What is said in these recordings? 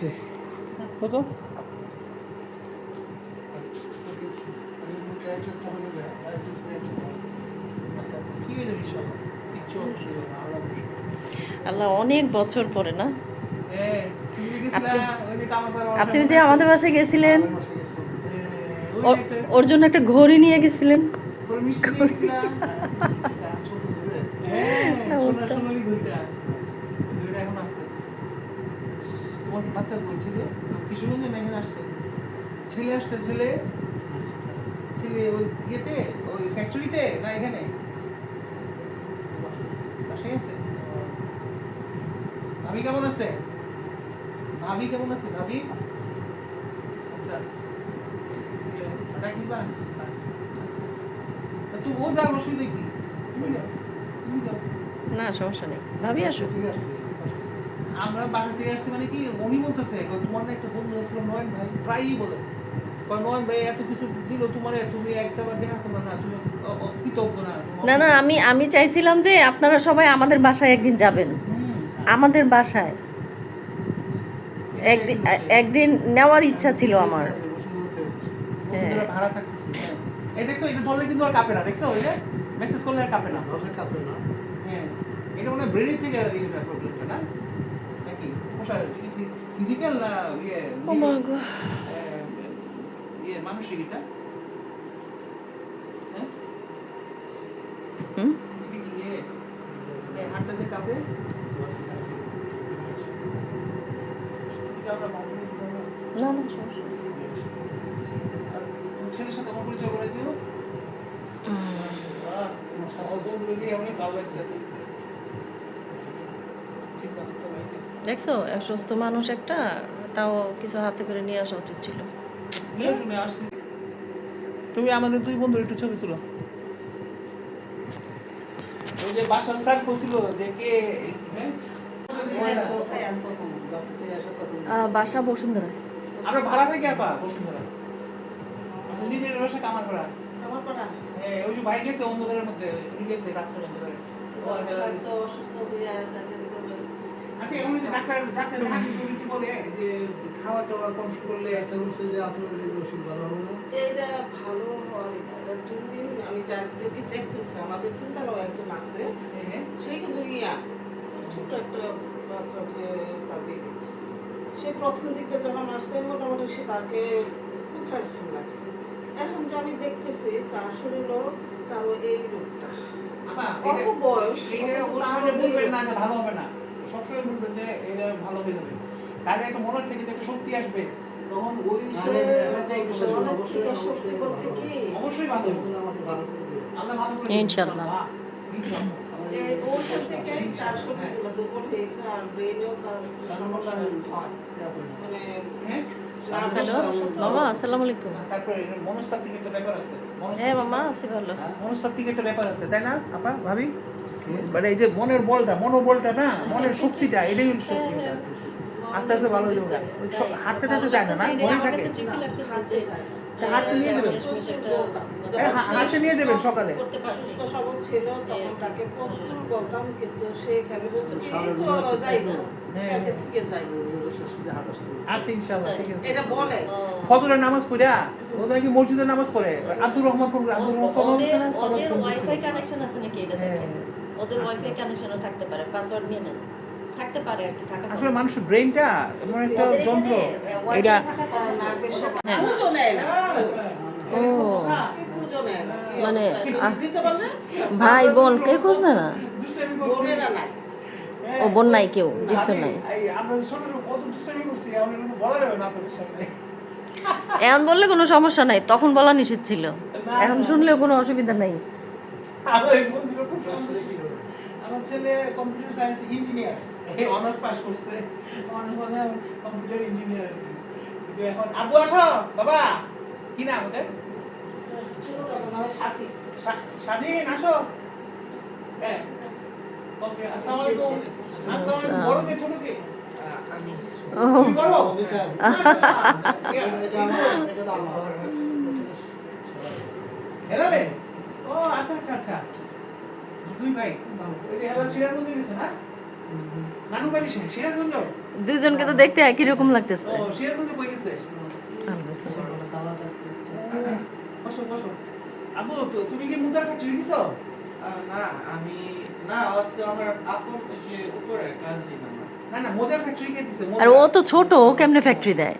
গেছে কত? আল্লাহ অনেক বছর পরে না? হ্যাঁ, আপনি যে আমাদের বাসায় গেছিলেন? হ্যাঁ, ওর- জন্য একটা ঘড়ি নিয়ে গেছিলেন? ওর মিষ্টি নিয়ে গেছিলা। হ্যাঁ, না, সোনা- ওটা- সোনালী ঘড়িটা। ঘড়িটা এখন আছে। তোমার বাচ্চা কই ছেলে? কিশোরগঞ্জে এখানে আসছে? ছেলে আসছে ছেলে ছেলে ওই ইয়েতে ওই ফ্যাক্টরিতে না এখানে? বাসায় আছে। ভাবি কেমন আছে? ভাবি কেমন আছে ভাবি? আচ্ছা। আচ্ছা তা তুই ও যাও অসুবিধা কি? তুমি যাও। তুমি যাও। না সমস্যা নেই। ভাবি আসো আমরা বাসা থেকে আসছি মানে কি উনি বলতেছে তোমার না একটা বন্ধু ছিল নয়ন ভাই। প্রায়ই বলে। কয়, নয়ন ভাই এত কিছু দিল তোমার তুমি একটা দেখা করল না তুমি কৃতজ্ঞ না। না না আমি আমি চাইছিলাম যে আপনারা সবাই আমাদের বাসায় একদিন যাবেন। আমাদের বাসায়। একদিন একদিন নেওয়ার ইচ্ছা ছিল আমার। ভাড়া থাকতেছি হ্যাঁ। এই দেখছ এটা ধরলে কিন্তু আর কাঁপে না দেখছ? ওই যে মেসেজ করলে আর কাঁপে না। হ্যাঁ। এটা মনে হয় ব্রেনের থেকে প্রবলেমটা না? ফিজিক্যাল না ইয়ে গো। আহ, ইয়ে মানসিক এটা হ্যাঁ? ইয়ে কাঁপে? এটা না, না। সমস্যা ছেলের সাথে আমার পরিচয় করে দিও। নিয়ে অনেক ভালো লাগছে। এই যে। দেখছ এক সুস্থ মানুষ একটা তাও কিছু হাতে করে নিয়ে আসা উচিত ছিল। আসছি। তুমি আমাদের দুই বন্ধুর একটু ছবি তুলো। ওই যে বাসার স্যার কে হ্যাঁ? আহ, বাসা বসুন্ধরা আমরা ভাড়া থাকি আপা বসুন্ধরা নিজের বাসা কামার করা হ্যাঁ ওই যে ভাই গেছে অন্ধকারের মধ্যে গেছে রাত্রে অন্ধকারে। যে ডাক্তার ডাক্তার তুমি কি বলে যে খাওয়া দাওয়া কন্ট্রোল করলে এটা ভালো হয় না। এটা তিন দিন আমি যাদেরকে দেখতেছি। আমাদের তিনতলাও একজন আছে। সে কিন্তু ইয়া একটা তার প্রথম দিকে যখন আসছে মোটামুটি সে তাকে খুব হ্যান্ডসাম লাগছে। এখন যে আমি দেখতেছি তার শরীরও তারও এই রোগটা। অল্প বয়স ভালো হবে না। সবসময় বলবেন যে এটা ভালো হয়ে যাবে। তাহলে একটা মনের থেকে যে একটা শক্তি আসবে। তখন ওই অবশ্যই ভালো আল্লাহ ভালো করে ইনশাআল্লাহ। ইনশাআল্লাহ ওইখান থেকেই তার শরীরগুলো দুর্বল হয়েছে আর ব্রেনেও তার সমস্যা হয় মানে হ্যাঁ? হ্যালো? মামা আসসালামু আলাইকুম। তারপরে মনস্তাত্ত্বিক একটা ব্যাপার আছে। হ্যাঁ মামা আছি ভালো। মনস্তাত্ত্বিক একটা ব্যাপার আছে তাই না আপা ভাবি? মানে এই যে মনের বলটা মনোবলটা না মনের শক্তিটা এটাই শক্তিটা আস্তে আস্তে ভালো হয়ে যাবে। হাঁটতে যায় না না মনে থাকে। হাঁটতে চায় না। তা হাঁটতে নিয়ে দেবেন? হ্যাঁ, নিয়ে সকালে? ছিল তখন তাকে বলতাম কিন্তু সে বলতো হ্যাঁ। আচ্ছা ইনশাআল্লাহ ঠিক আছে। এটা বলে। ও, ফজরের নামাজ পড়া ও নাকি মসজিদের নামাজ পড়ে? আব্দুর রহমান আব্দুর রহমান ওয়াইফাই কানেকশন আছে নাকি এটা দেখেন ওদের ওয়াইফাই কানেকশনও থাকতে পারে? পাসওয়ার্ড নিয়ে নেন। থাকতে পারে আর কি থাকা আসলে মানুষের ব্রেনটা এমন একটা যন্ত্র। এটা ওয়াইফাই থাকার কারণে নার্ভের সমস্যা। হ্যাঁ। পুজো নেয় না। ও। মানে, ভাই বোন কে খোঁজ না। ও বোন নাই কেউ জীবিত নাই। এই আমরা ছোট ছোট কত দুষ্টামি করছি এখন এগুলো বলা যাবে না আপনাদের সামনে। এখন বললে কোনো সমস্যা নাই তখন বলা নিষেধ ছিল। এখন শুনলেও কোনো অসুবিধা নাই। আমার ছেলে computer science engineer honours pass করছে। অনার্স মানে কম্পিউটার ইঞ্জিনিয়ার কিন্তু এখন আব্বু আসো! বাবা! কি নাম ওদের? স্বাধীন আসো। হ্যাঁ। ওকে আসসালামু আলাইকুম। আসসালামু আলাইকুম। বড় কে ছোট কে ও তুমি বলো হেলালে? ও আচ্ছা আচ্ছা আচ্ছা। দুই ভাই। না? নানু বাড়ি সিরাজগঞ্জ? দুজনকে তো দেখতে একই রকম লাগতেছে। ও সিরিয়াস কই গেছে? আমি বুঝতে পারছি। বসো বসো। আবু তুমি কি মুদার ফ্যাক্টরি দিছো না আমি না তো আমার আপন যে উপরে কাজিন আমার না না মোজার ফ্যাক্টরি কে দিছে? আর ও তো ছোট ও কেমনে ফ্যাক্টরি দেয়?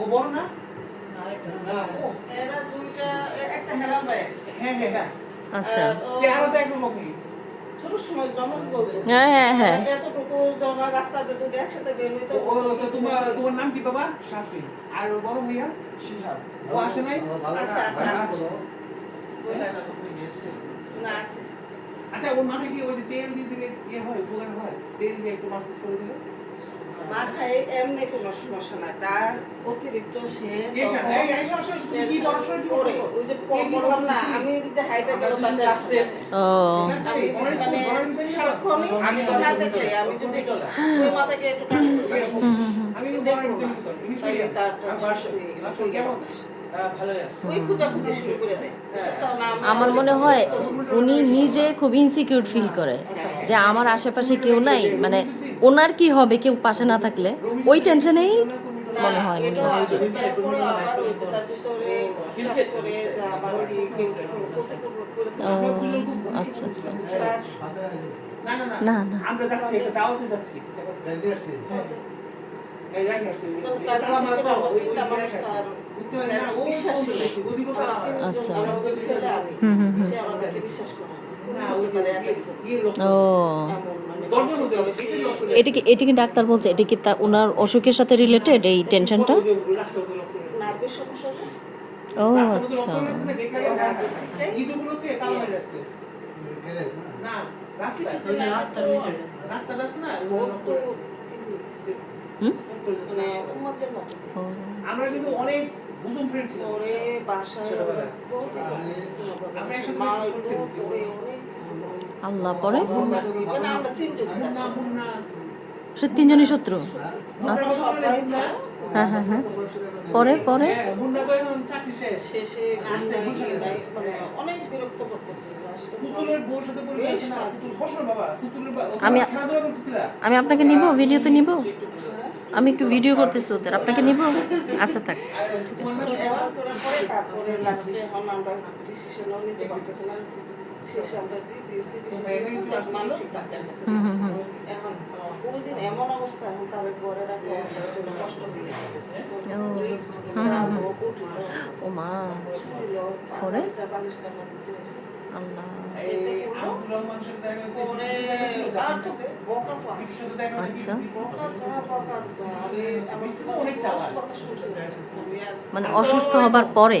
ও বড় না? এরা দুইটা একটা হেলাল ভাই। হ্যাঁ হ্যাঁ হ্যাঁ। আচ্ছা। আর ও চেহারা তো একদম ওকে ছোট সময় জমজ বলতো। হ্যাঁ হ্যাঁ হ্যাঁ। এতটুকু জমা রাস্তাতে দুটো একসাথে বের হইতো তোমার তোমার নাম কি বাবা? শাফি আর বড় ভাইয়া? শিহাব। ও আসে নাই? আচ্ছা আচ্ছা আচ্ছা না আচ্ছা ওর মাথায় কি ওই যে তেল দিয়ে দিলে ইয়ে হয় উপকার হয়? তেল দিয়ে একটু মাসাজ করে দিলে? মাথায় এমনি কোনো সমস্যা নাই। তার অতিরিক্ত সে করে ওই যে বললাম না আমি এদিকে হাইটে গেল মানে সারাক্ষণই আমি না দেখলে আমি যদি ওই মাথাকে একটু কাজ করি। আমি দেখব না তাইলে তার হয়ে আমার মনে হয় উনি নিজে খুব ইনসিকিউর ফিল করে যে আমার আশেপাশে কেউ নাই। মানে ওনার কি হবে কেউ পাশে না থাকলে ওই টেনশনেই মনে হয় আচ্ছা আচ্ছা না না না, না না। আমরা যাচ্ছি একটা দাওয়াতে যাচ্ছি। এই যাই আসছে। তার বিশেষ করে আমার তিনটা মানুষ তার বিশ্বাসী আচ্ছা। হুম, হুম, হুম। ও। মানে এটা কি এটা কি ডাক্তার বলছে? এটা কি তার ওনার অসুখের সাথে রিলেটেড এই টেনশনটা। ও আচ্ছা। আমরা কিন্তু অনেক বুজুম ফ্রেন্ড পরে বাসায় আমরা একসাথে। পরে অনেক কিছু করে। আল্লাহ পরে মানে। মুন্না, সে তিনজনই শত্রু? মুন্না। হ্যাঁ হ্যাঁ হ্যাঁ। পরে পরে? হ্যাঁ, গেছে। মানে আমি- আপনাকে নিব ভিডিওতে নিব। আমি একটু ভিডিও করতেছি ওদের। আপনাকে নিব? আচ্ছা থাক। ও। মা। আচ্ছা। মানে অসুস্থ হবার পরে।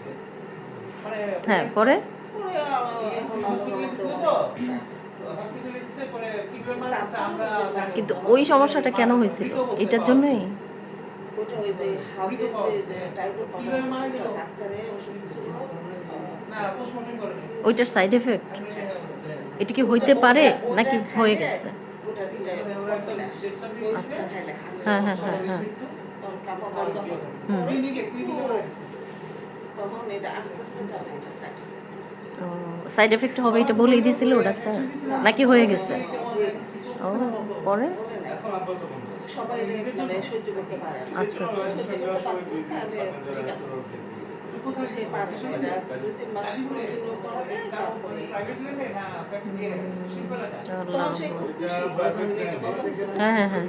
হয়ে, পরে। কিন্তু ওই সমস্যাটা কেন হয়েছিল এটার জন্যই। ওইটার সাইড এফেক্ট এটা কি হইতে পারে নাকি হয়ে গেছে আচ্ছা। হ্যাঁ হ্যাঁ হ্যাঁ হয় হুম। ক্লিনিকে, ক্লিনিকে মারা গেছে। তখন এটা আস্তে আস্তে তার এটা সাইড এফেক্ট হবে এটা বলেই দিয়েছিল ডাক্তার। নাকি হয়ে গেছে? ও পরে? বলে। সবাই মানে সহ্য করতে পারে আচ্ছা হ্যাঁ হ্যাঁ।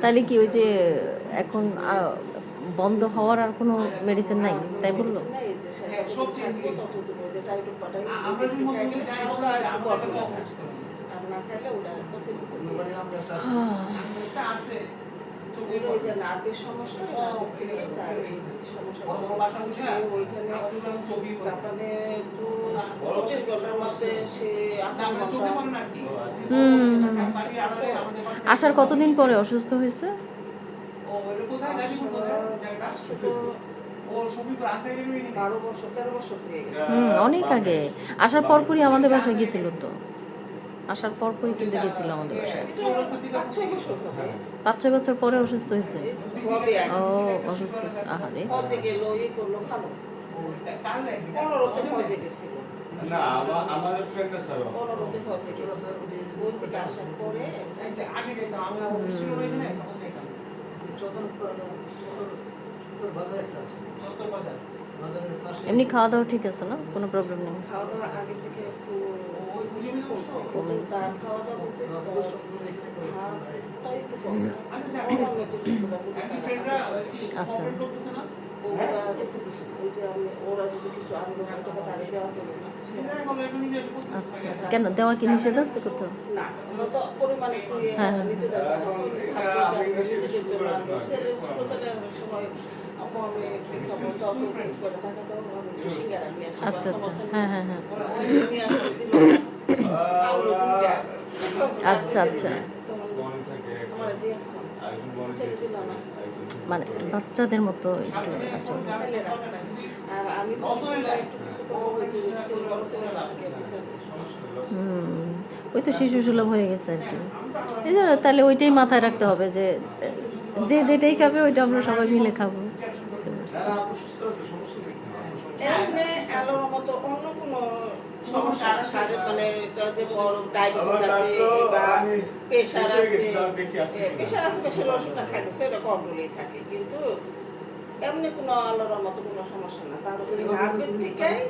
তাহলে কি ওই যে এখন বন্ধ হওয়ার আর কোনো মেডিসিন নাই তাই বলল আর নার্ভের সমস্যা থেকে তার এই সমস্যা? ওইখানে জাপানে তো মধ্যে সে আসার কতদিন পরে অসুস্থ হয়েছে? বারো বছর তেরো বছর হয়ে গেছে। অনেক আগে। আসার পরপরই আমাদের বাসায় গেছিল তো। আসার পরপরই কিন্তু গেছিল আমাদের বাসায়। পাঁচ ছয় বছর পরে অসুস্থ হয়েছে। ও অসুস্থ হয়েছে। আহারে। না আমাদের ফ্রেন্ড আছে পরে আগে যেতাম, আমরা অফিস ছিল এখানে। এমনি খাওয়া দাওয়া ঠিক আছে না? কোনো প্রবলেম নেই? খাওয়া দাওয়া আগে থেকে একটু আচ্ছা, কেন? দেওয়া কি নিষেধ আছে কোথাও? হ্যাঁ, হ্যাঁ। নিজেদের ভাবলো যে আমি নিজেদের জন্য আনব ছেলে ছোট ছেলে অনেক সময় আপু আমি এক্সাম্পল তো অত করে টাকা দাও আমি একটু সিঙ্গারা নিয়ে আসি আচ্ছা আচ্ছা। হ্যাঁ হ্যাঁ হ্যাঁ নিয়ে আসলে দিল আনলো দুইটা আচ্ছা, আচ্ছা। তখন বনে থাকে একটা, আমার দিয়ে খাওয়া আরেকজন বনে ছেড়ে থাকে, দিল না আরেকজন মানে বাচ্চাদের মতো একটু আচ্ছা ওই তো শিশু সুলভ হয়ে গেছে আর কি। এই তাহলে ওইটাই মাথায় রাখতে হবে যে যে যেটাই খাবে ওইটা আমরা সবাই মিলে খাব। বুঝতে পারছি। না, না, আপু সুস্থ আছে, সমস্যা নেই। আপু সমস্যা নেই। এমনি আলোর মতো অন্য কোনো সমস্যা শারীরিক মানে এটা যে বড় ডায়াবেটিস আছে বা প্রেশার আছে গেছে, তার দেখি আছে কিনা। প্রেশার আছে প্রেশার ওষুধটা খাইতেছে এটা কন্ট্রোলেই থাকে। কিন্তু এমনি কোনো আলোর মতো কোনো সমস্যা না। তার উপরে থেকে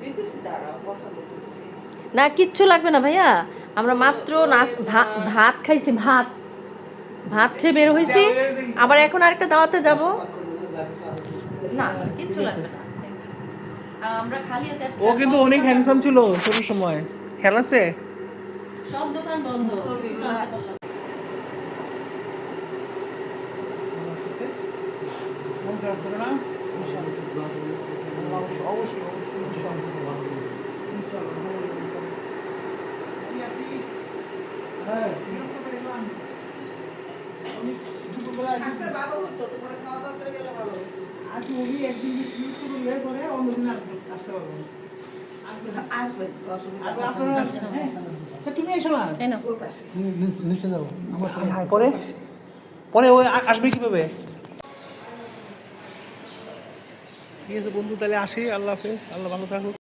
দিতেছি দাঁড়াও কথা বলতেছি। না কিচ্ছু লাগবে না ভাইয়া। আমরা মাত্র নাস ভা- ভাত খাইছি ভাত। ভাত খেয়ে বের হয়েছি আবার এখন আরেকটা দাওয়াতে যাব। না কিচ্ছু লাগবে না। আমরা খালি হাতে আসছি। ও কিন্তু অনেক হ্যান্ডসাম ছিল ছোট সময়। খেলাছে সব দোকান বন্ধ। হ্যাঁ করলে পরে অন্যদিন আসবে আসতে পারব তুমি এসো না নিচে যাব হায় হায় পরে? পরে ওই আসবে কীভাবে? ঠিক আছে বন্ধু তাহলে আসি। আল্লাহ হাফেজ। আল্লাহ ভালো থাকুক।